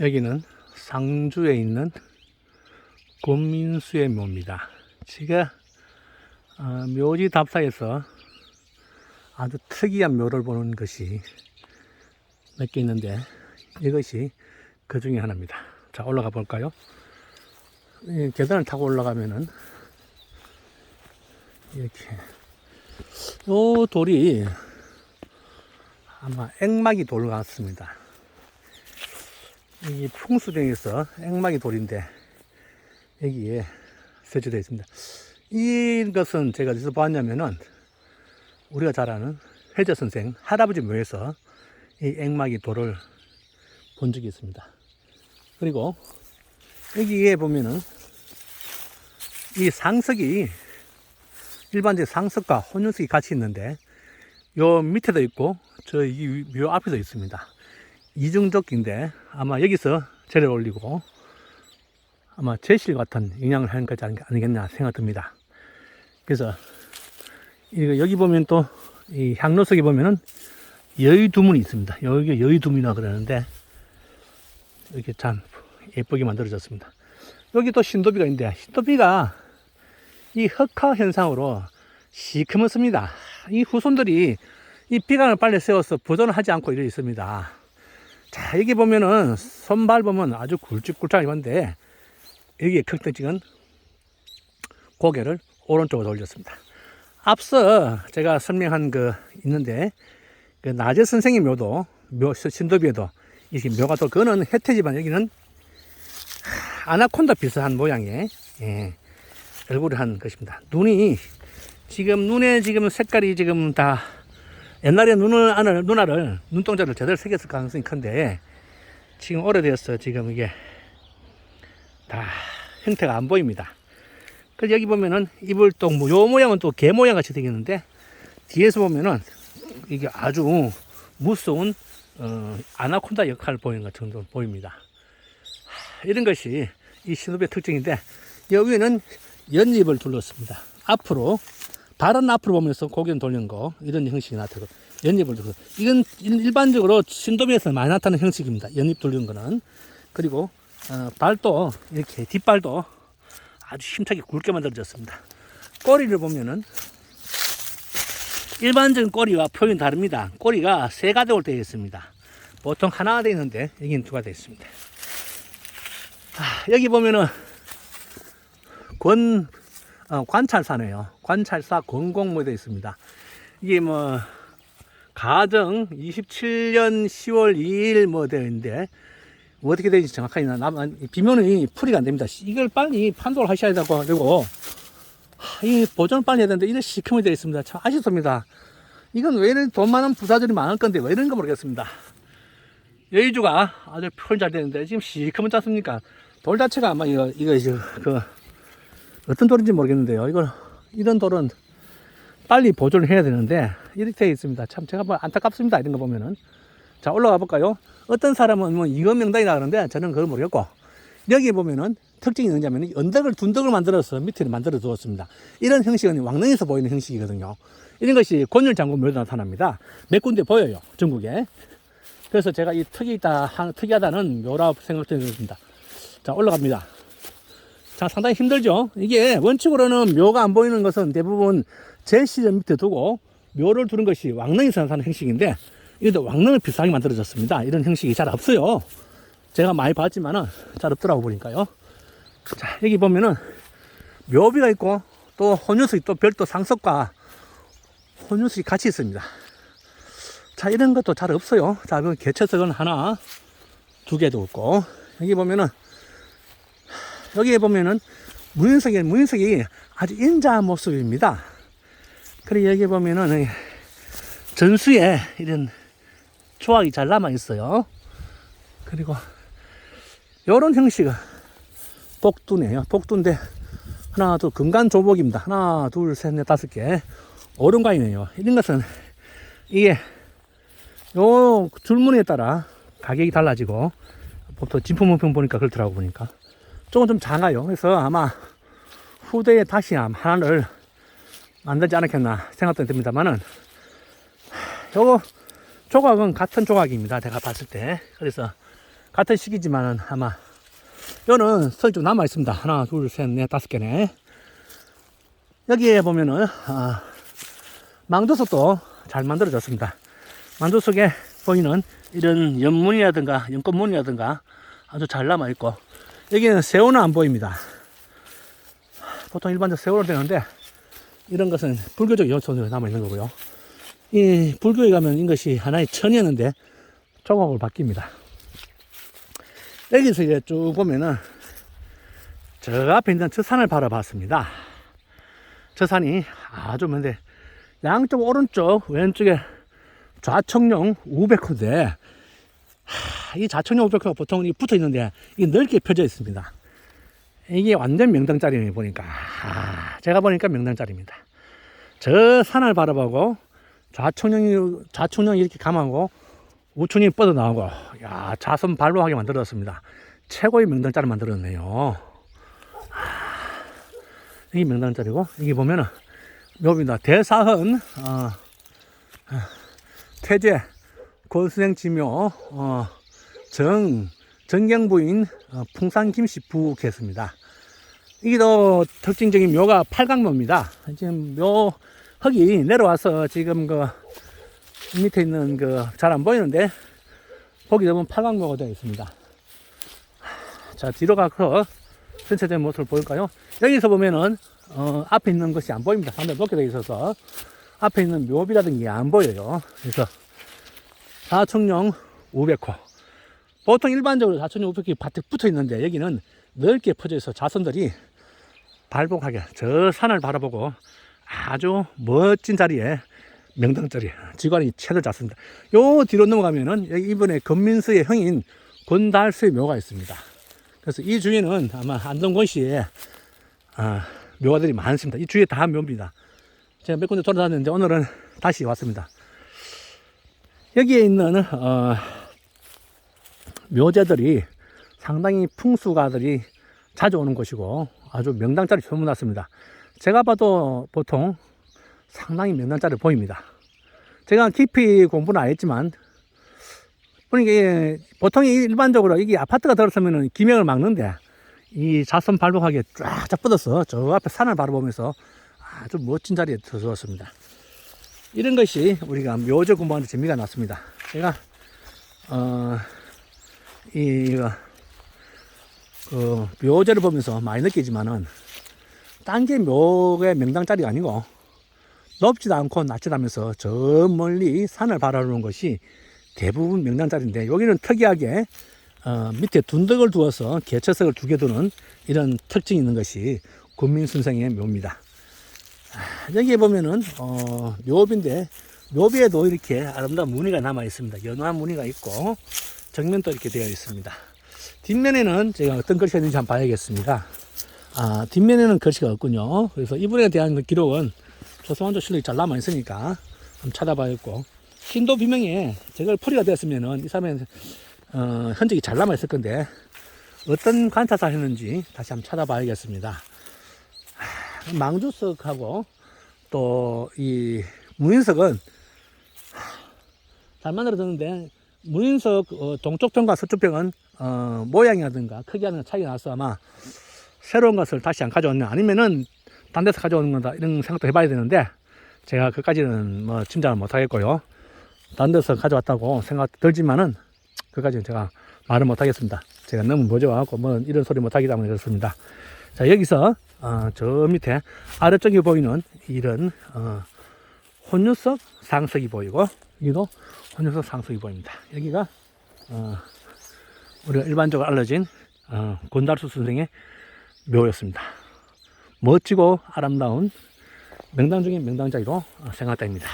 여기는 상주에 있는 권민수의 묘입니다. 제가 어, 묘지 답사에서 아주 특이한 묘를 보는 것이 몇 개 있는데 이것이 그 중에 하나입니다. 자 올라가 볼까요? 이 계단을 타고 올라가면은 이렇게 요 돌이 아마 액막이 돌 같습니다. 이 풍수등에서 액막이 돌인데 여기에 설치되어 있습니다. 이것은 제가 어디서 보았냐면은 우리가 잘 아는 해저 선생 할아버지 묘에서 이 액막이 돌을 본 적이 있습니다. 그리고 여기에 보면은 이 상석이 일반적인 상석과 혼연석이 같이 있는데 요 밑에도 있고 저 이 묘 앞에도 있습니다. 이중적인데 아마 여기서 재를 올리고 아마 제실 같은 영향을 하는 것이 아니겠나 생각됩니다. 그래서 여기 보면 또 이 향로석에 보면은 여의두문이 있습니다. 여기 여의두문이라 그러는데 이렇게 참 예쁘게 만들어졌습니다. 여기 또 신도비가 있는데 신도비가 이 흑화 현상으로 시커멓습니다. 이 후손들이 이 비강을 빨리 세워서 보존을 하지 않고 이래 있습니다. 자, 여기 보면은 손발 보면 아주 굵직굵직하게 봤는데 여기에 극대적은 고개를 오른쪽으로 돌렸습니다. 앞서 제가 설명한 그 있는데 그 나제 선생의 묘도 묘 신도비에도 이렇게 묘가 또 그거는 혜태지만 여기는 아나콘다 비슷한 모양의 예, 얼굴을 한 것입니다. 눈이 지금 눈에 지금 색깔이 지금 다 옛날에 눈을 안을 눈알을 눈동자를 제대로 새겼을 가능성이 큰데 지금 오래되었어 지금 이게 다 형태가 안 보입니다. 그래서 여기 보면은 이불 또요 모양은 또 개 모양 같이 생겼는데 뒤에서 보면은 이게 아주 무서운 어, 아나콘다 역할을 보이는 것 정도 보입니다. 하, 이런 것이 이 신호의 특징인데 여기는 연잎을 둘렀습니다. 앞으로 발은 앞으로 보면서 고개는 돌리는 거 이런 형식이 나타나고 연잎을 둘러 이건 일- 일반적으로 신도비에서 많이 나타나는 형식입니다. 연잎 돌리는 거는 그리고 어, 발도 이렇게 뒷발도 아주 힘차게 굵게 만들어졌습니다. 꼬리를 보면은 일반적인 꼬리와 표현이 다릅니다. 꼬리가 세 가닥으로 되어 있습니다. 보통 하나가 되어 있는데 여기는 두 가닥 되어 있습니다. 아, 여기 보면은 권 어, 관찰사네요. 관찰사 되어 있습니다. 이게 뭐 가정 27년 10월 2일 뭐 되어 있는데 뭐 어떻게 되는지 정확하게 나 남- 비면이 풀이가 안 됩니다. 이걸 빨리 판독을 하셔야 되고 그리고 하, 이 보존을 빨리 해야 되는데 이런 시커멓게 되어 있습니다. 참 아쉽습니다. 이건 왜 이런 돈 많은 부자들이 많을 건데 왜 이런가 모르겠습니다. 여의주가 아주 표현 잘 되는데 지금 시커멓지 않습니까? 돌 자체가 아마 이거 이거 이제 그 어떤 돌인지 모르겠는데요. 이걸 이런 돌은 빨리 보존을 해야 되는데 이렇게 되어 있습니다. 참 제가 뭐 안타깝습니다. 이런 거 보면은 자 올라가 볼까요? 어떤 사람은 뭐 이건 명당이라 그러는데 저는 그걸 모르겠고 여기 보면은 특징이 뭐냐면 언덕을 둔덕을 만들어서 밑에 만들어 두었습니다. 이런 형식은 왕릉에서 보이는 형식이거든요. 이런 것이 권율 장군 묘도 나타납니다. 몇 군데 보여요. 전국에. 그래서 제가 이 특이다, 한- 특이하다는 묘라 생각됩니다. 자, 올라갑니다. 자, 상당히 힘들죠? 이게 원칙으로는 묘가 안 보이는 것은 대부분 제시를 밑에 두고 묘를 두는 것이 왕릉에서 나타나는 형식인데 이것도 왕릉을 비슷하게 만들어졌습니다. 이런 형식이 잘 없어요. 제가 많이 봤지만은 잘 없더라고 보니까요. 자, 여기 보면은 묘비가 있고 또 혼유석이 또 별도 상석과 혼유석이 같이 있습니다. 자, 이런 것도 잘 없어요. 자, 그 개체석은 하나, 두 개도 없고 여기 보면은 여기에 보면은 무인석이 무인석이 아주 인자한 모습입니다. 그리고 여기 보면은 이 전수에 이런 조각이 잘 남아 있어요. 그리고 요런 형식은 복두네요. 복두인데 하나, 둘 금간 조복입니다. 하나, 둘, 셋, 넷, 다섯 개 오른관이네요. 이런 것은 이게 요 줄무늬에 따라 가격이 달라지고 보통 진품문평 보니까 그렇더라고 보니까 조금 좀 작아요. 그래서 아마 후대에 다시 하나를 만들지 않았겠나 생각도 듭니다만은 요거 조각은 같은 조각입니다. 제가 봤을 때. 그래서 같은 시기지만은 아마 요는 선이 좀 남아 있습니다. 하나, 둘, 셋, 넷, 다섯 개네. 여기에 보면은 아, 망조석도 잘 만들어졌습니다. 망조석에 보이는 이런 연문이라든가 연꽃무늬라든가 아주 잘 남아 있고 여기는 새우는 안 보입니다. 보통 일반적 새우로 되는데 이런 것은 불교적 요소로 남아 있는 거고요. 이 불교에 가면 이것이 하나의 천이었는데 조각으로 바뀝니다. 여기서 이제 쭉 보면은 저 앞에 있는 저 산을 바라봤습니다. 저 산이 아주 먼데 양쪽 오른쪽 왼쪽에 우백호인데 하, 이 좌청룡 우백호가 보통 이 붙어 있는데 이게 넓게 펴져 있습니다. 이게 완전 명당짜리네 보니까 아, 제가 보니까 명당짜리입니다. 저 산을 바라보고 좌청룡이 좌청룡이 이렇게 감하고 우촌이 뻗어 나오고 야 자손 발로하게 만들었습니다. 최고의 명당짜리 만들었네요. 하, 이게 명당짜리고 여기 보면은 묘입니다. 대사헌 어, 어, 태제 권수생 지묘 어, 정 정경부인 어, 풍산김씨 부캐습니다. 이게 더 특징적인 묘가 팔강묘입니다. 지금 묘 흙이 내려와서 지금 그 밑에 있는 그 잘 안 보이는데 거기 보면 팔강묘가 되어 있습니다. 자 뒤로 가서 전체적인 모습을 보일까요? 여기서 보면은 어, 앞에 있는 것이 안 보입니다. 상당히 높게 되어 있어서 앞에 있는 묘비라든가 게안 보여요. 그래서 사청령 500호 보통 일반적으로 사천령 500호 밭에 붙어 있는데 여기는 넓게 퍼져 있어 자손들이 발복하게 저 산을 바라보고 아주 멋진 자리에 명당 자리 지관이 채를 잤습니다. 요 뒤로 넘어가면은 이번에 건민수의 형인 권달수의 묘가 있습니다. 그래서 이 주위는 아마 안동권 시에 아, 묘가들이 많습니다. 이 주위에 다 묘입니다. 제가 몇 군데 돌아다녔는데 오늘은 다시 왔습니다. 여기에 있는 어, 묘제들이 상당히 풍수가들이 자주 오는 곳이고 아주 명당짜리 소문났습니다. 제가 봐도 보통 상당히 명당짜리 보입니다. 제가 깊이 공부는 안 했지만 보니까 보통 일반적으로 이게 아파트가 들어서면은 기명을 막는데 이 자선 발목하게 쫙쫙 뻗어서 저 앞에 산을 바라보면서 아주 멋진 자리에 들어섰습니다. 이런 것이 우리가 묘적 공부하는 재미가 났습니다. 제가 어, 이, 그, 묘제를 보면서 많이 느끼지만은, 딴 게 묘의 명당짜리가 아니고, 높지도 않고 낮지도 않으면서 저 멀리 산을 바라보는 것이 대부분 명당짜리인데, 여기는 특이하게, 어, 밑에 둔덕을 두어서 개처석을 두 개 두는 이런 특징이 있는 것이 군민순생의 묘입니다. 아, 여기에 보면은, 어, 묘비인데, 묘비에도 이렇게 아름다운 무늬가 남아 있습니다. 연화한 무늬가 있고, 정면도 이렇게 되어 있습니다. 뒷면에는 제가 어떤 글씨가 있는지 한번 봐야겠습니다. 아, 뒷면에는 글씨가 없군요. 그래서 이분에 대한 그 기록은 조선왕조 실록이 잘 남아 있으니까 한번 찾아봐야겠고, 신도 비명에 제가 풀이가 되었으면은 이 사람의 어, 흔적이 잘 남아 있을 건데, 어떤 관찰사 했는지 다시 한번 찾아봐야겠습니다. 하, 망주석하고 또 이 무인석은 잘 만들어졌는데 문인석 어, 동쪽 편과 서쪽 편은 어, 모양이라든가 크기라든가 차이가 나서 아마 새로운 것을 다시 안 가져왔냐 아니면은 딴 데서 가져오는 거다 이런 생각도 해봐야 되는데 제가 그까지는 뭐 짐작을 못 하겠고요. 딴 데서 가져왔다고 생각 들지만은 그까지는 제가 말을 못 하겠습니다. 제가 너무 모져와갖고 뭐 이런 소리 못 하기 때문에 그렇습니다. 자 여기서 어, 저 밑에 아래쪽에 보이는 이런 어, 혼유석 상석이 보이고 여기도 혼유석 상석이 보입니다. 여기가 어, 우리가 일반적으로 알려진 어, 곤달수 선생의 묘였습니다. 멋지고 아름다운 명당 중의 명당자리로 생각됩니다.